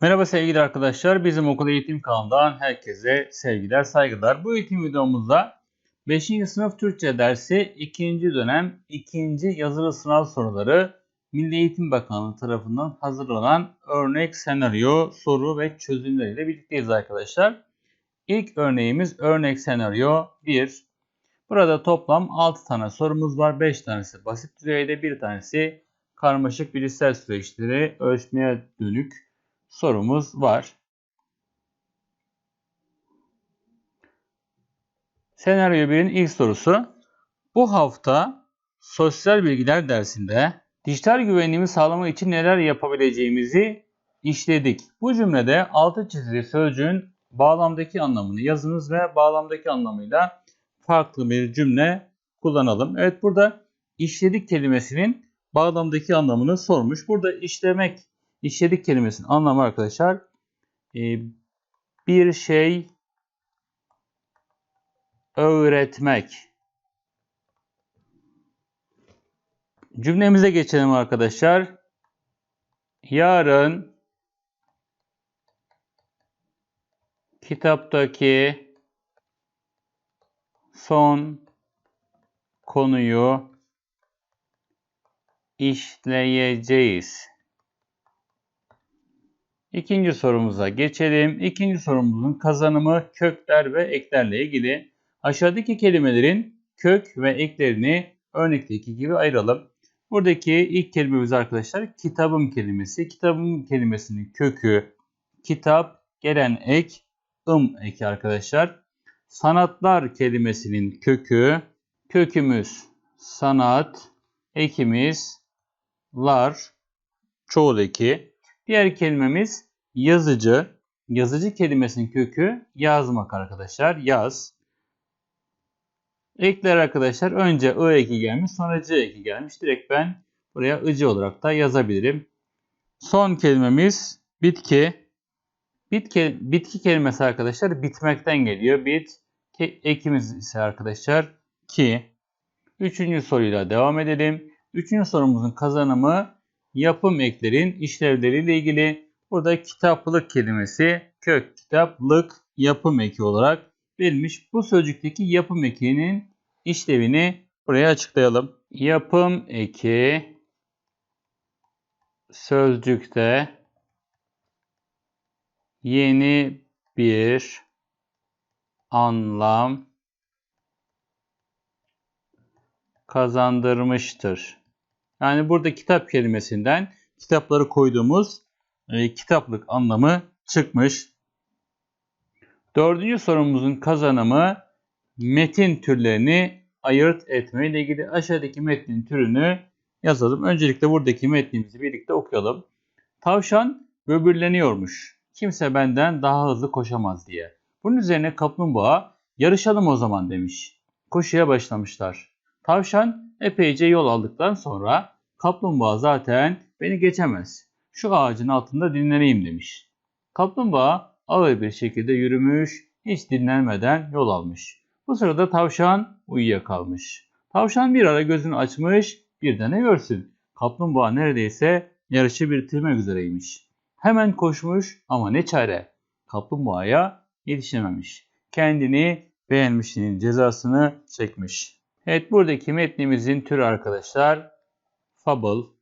Merhaba sevgili arkadaşlar. Bizim okul eğitim kanalından herkese sevgiler, saygılar. Bu eğitim videomuzda 5. sınıf Türkçe dersi 2. dönem 2. yazılı sınav soruları Milli Eğitim Bakanlığı tarafından hazırlanan örnek senaryo, soru ve çözümleriyle birlikteyiz arkadaşlar. İlk örneğimiz örnek senaryo 1. Burada toplam 6 tane sorumuz var. 5 tanesi basit düzeyde, bir tanesi karmaşık bilişsel süreçleri ölçmeye dönük sorumuz var. Senaryo 1'in ilk sorusu. Bu hafta sosyal bilgiler dersinde dijital güvenliğimi sağlamak için neler yapabileceğimizi işledik. Bu cümlede altı çizili sözcüğün bağlamdaki anlamını yazınız ve bağlamdaki anlamıyla farklı bir cümle kullanalım. Evet burada işledik kelimesinin bağlamdaki anlamını sormuş. Burada işlemek İşledik kelimesinin anlamı arkadaşlar e, bir şey öğretmek. Cümlemize geçelim arkadaşlar. Yarın kitaptaki son konuyu işleyeceğiz. İkinci sorumuza geçelim. İkinci sorumuzun kazanımı kökler ve eklerle ilgili. Aşağıdaki kelimelerin kök ve eklerini örnekteki gibi ayıralım. Buradaki ilk kelimemiz arkadaşlar kitabım kelimesi. Kitabım kelimesinin kökü kitap, gelen ek, ım eki arkadaşlar. Sanatlar kelimesinin kökü, kökümüz sanat, ekimiz lar, çoğul eki. Diğer kelimemiz yazıcı. Yazıcı kelimesinin kökü yazmak arkadaşlar. Yaz. Ekler arkadaşlar önce ı eki gelmiş sonra c eki gelmiş. Direkt ben buraya ıcı olarak da yazabilirim. Son kelimemiz bitki. Bitki, bitki kelimesi arkadaşlar bitmekten geliyor. Bit ekimiz ise arkadaşlar ki. Üçüncü soruyla devam edelim. Üçüncü sorumuzun kazanımı yapım eklerin işlevleriyle ilgili. Burada kitaplık kelimesi kök kitaplık yapım eki olarak verilmiş. Bu sözcükteki yapım ekinin işlevini buraya açıklayalım. Yapım eki sözcükte yeni bir anlam kazandırmıştır. Yani burada kitap kelimesinden kitapları koyduğumuz e, kitaplık anlamı çıkmış. Dördüncü sorumuzun kazanımı metin türlerini ayırt etme ile ilgili aşağıdaki metnin türünü yazalım. Öncelikle buradaki metnimizi birlikte okuyalım. Tavşan böbürleniyormuş. Kimse benden daha hızlı koşamaz diye. Bunun üzerine kaplumbağa yarışalım o zaman demiş. Koşuya başlamışlar. Tavşan epeyce yol aldıktan sonra kaplumbağa zaten beni geçemez. Şu ağacın altında dinleneyim demiş. Kaplumbağa ağır bir şekilde yürümüş, hiç dinlenmeden yol almış. Bu sırada tavşan uyuyakalmış. Tavşan bir ara gözünü açmış, bir de ne görsün? Kaplumbağa neredeyse yarışı bitirmek üzereymiş. Hemen koşmuş ama ne çare? Kaplumbağaya yetişememiş. Kendini beğenmişliğinin cezasını çekmiş. Evet buradaki metnimizin türü arkadaşlar Fable.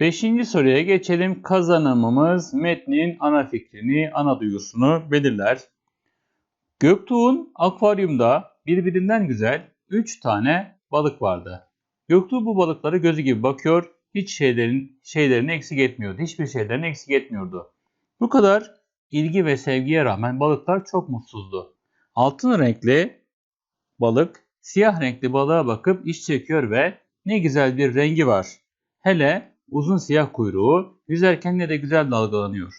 Beşinci soruya geçelim. Kazanımımız metnin ana fikrini, ana duygusunu belirler. Göktuğ'un akvaryumda birbirinden güzel 3 tane balık vardı. Göktuğ bu balıkları gözü gibi bakıyor, hiç şeylerin şeylerini eksik etmiyordu. Hiçbir şeylerini eksik etmiyordu. Bu kadar ilgi ve sevgiye rağmen balıklar çok mutsuzdu. Altın renkli balık siyah renkli balığa bakıp iş çekiyor ve ne güzel bir rengi var. Hele uzun siyah kuyruğu yüzerken ne de güzel dalgalanıyor.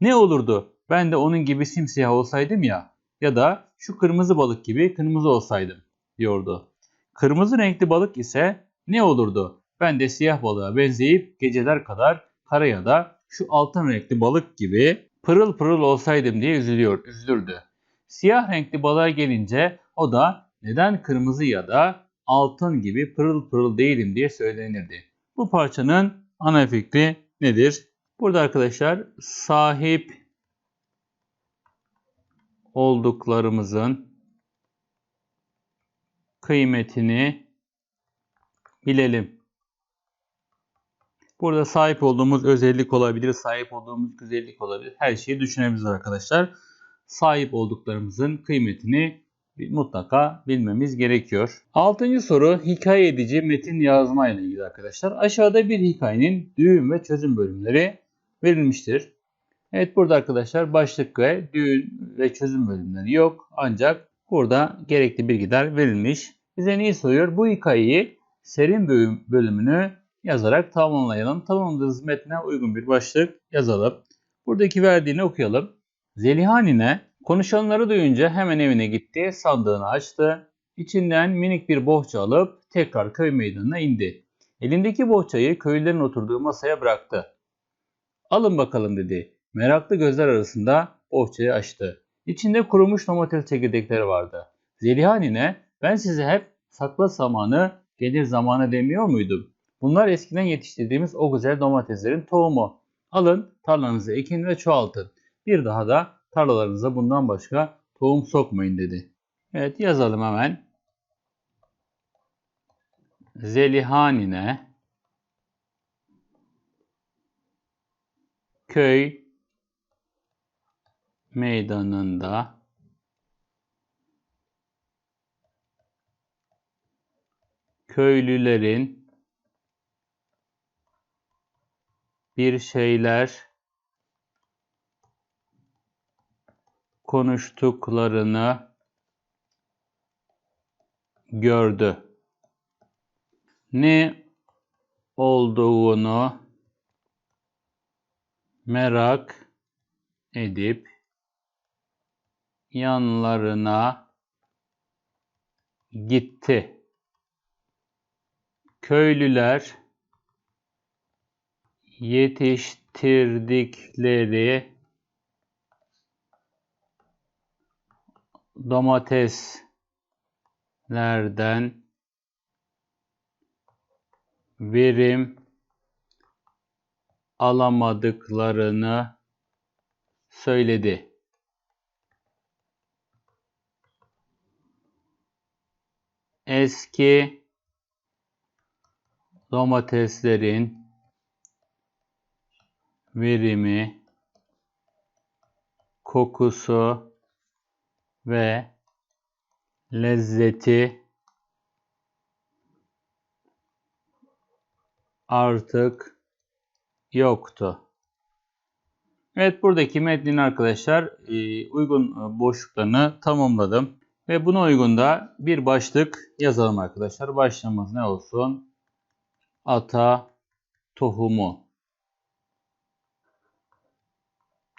Ne olurdu ben de onun gibi simsiyah olsaydım ya ya da şu kırmızı balık gibi kırmızı olsaydım diyordu. Kırmızı renkli balık ise ne olurdu ben de siyah balığa benzeyip geceler kadar kara ya da şu altın renkli balık gibi pırıl pırıl olsaydım diye üzülüyor, üzülürdü. Siyah renkli balığa gelince o da neden kırmızı ya da altın gibi pırıl pırıl değilim diye söylenirdi. Bu parçanın ana fikri nedir? Burada arkadaşlar sahip olduklarımızın kıymetini bilelim. Burada sahip olduğumuz özellik olabilir, sahip olduğumuz güzellik olabilir. Her şeyi düşünebiliriz arkadaşlar. Sahip olduklarımızın kıymetini mutlaka bilmemiz gerekiyor. Altıncı soru hikaye edici metin yazma ile ilgili arkadaşlar. Aşağıda bir hikayenin düğüm ve çözüm bölümleri verilmiştir. Evet burada arkadaşlar başlık ve düğün ve çözüm bölümleri yok. Ancak burada gerekli bilgiler verilmiş. Bize neyi soruyor? Bu hikayeyi serin bölüm, bölümünü yazarak tamamlayalım. Tamamladığımız metne uygun bir başlık yazalım. Buradaki verdiğini okuyalım. Zeliha nine konuşanları duyunca hemen evine gitti, sandığını açtı. İçinden minik bir bohça alıp tekrar köy meydanına indi. Elindeki bohçayı köylülerin oturduğu masaya bıraktı. Alın bakalım dedi. Meraklı gözler arasında bohçayı açtı. İçinde kurumuş domates çekirdekleri vardı. Zeliha nine ben size hep sakla zamanı gelir zamanı demiyor muydum? Bunlar eskiden yetiştirdiğimiz o güzel domateslerin tohumu. Alın tarlanızı ekin ve çoğaltın. Bir daha da tarlalarınıza bundan başka tohum sokmayın dedi. Evet yazalım hemen. Zelihanine köy meydanında köylülerin bir şeyler konuştuklarını gördü. Ne olduğunu merak edip yanlarına gitti. Köylüler yetiştirdikleri domateslerden verim alamadıklarını söyledi. Eski domateslerin verimi, kokusu ve lezzeti artık yoktu. Evet buradaki metnin arkadaşlar e, uygun boşluklarını tamamladım. Ve buna uygun da bir başlık yazalım arkadaşlar. Başlığımız ne olsun? Ata tohumu.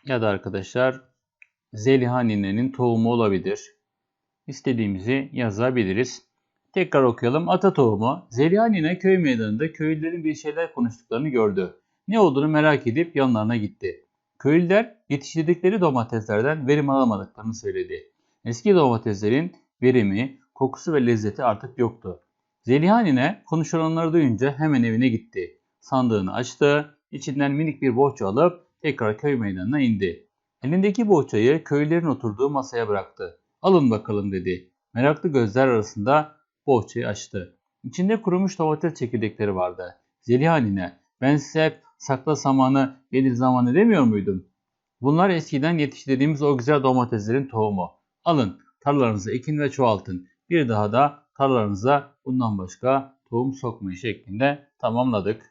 Ya da arkadaşlar Zeliha ninenin tohumu olabilir. İstediğimizi yazabiliriz. Tekrar okuyalım. Ata tohumu. Zeliha nine köy meydanında köylülerin bir şeyler konuştuklarını gördü. Ne olduğunu merak edip yanlarına gitti. Köylüler yetiştirdikleri domateslerden verim alamadıklarını söyledi. Eski domateslerin verimi, kokusu ve lezzeti artık yoktu. Zeliha nine konuşulanları duyunca hemen evine gitti. Sandığını açtı, içinden minik bir bohça alıp tekrar köy meydanına indi. Elindeki bohçayı köylülerin oturduğu masaya bıraktı. Alın bakalım dedi. Meraklı gözler arasında bohçayı açtı. İçinde kurumuş domates çekirdekleri vardı. Zeliha ben size hep sakla samanı gelir zamanı demiyor muydum? Bunlar eskiden yetiştirdiğimiz o güzel domateslerin tohumu. Alın tarlalarınızı ekin ve çoğaltın. Bir daha da tarlalarınıza bundan başka tohum sokmayı şeklinde tamamladık.